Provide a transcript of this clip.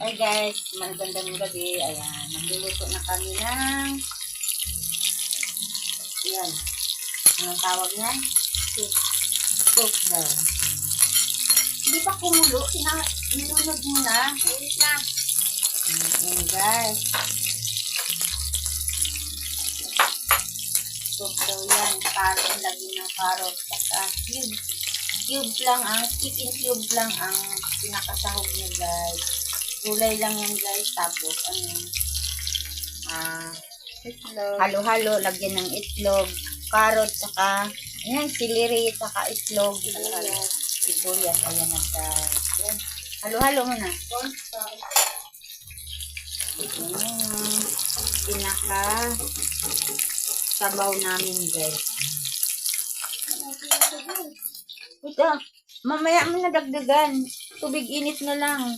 Ay guys, magandang gabi. Ayan, nagluluto na kami ng yan. Anong tawag niyan? Soup. Soup daw. Hindi pa kumulo. Sina nilunod mo na. Wait na. Ayan guys. Soup daw yan. Carrot, lagi ng carrot. Saka cube. Cube lang ang, chicken cube lang ang pinakasahog niya guys. Gulay lang yan guys. Tapos ano, ah, Itlog. halo-halo, lagyan ng itlog, carrot, saka, ayan, celery, saka itlog, halo-halo. Sibuyas, ayan na guys. Ayan. Halo-halo mo na. Ayan. Pinaka sabaw namin guys. Ito, mamaya mo na dagdagan. Tubig init na lang.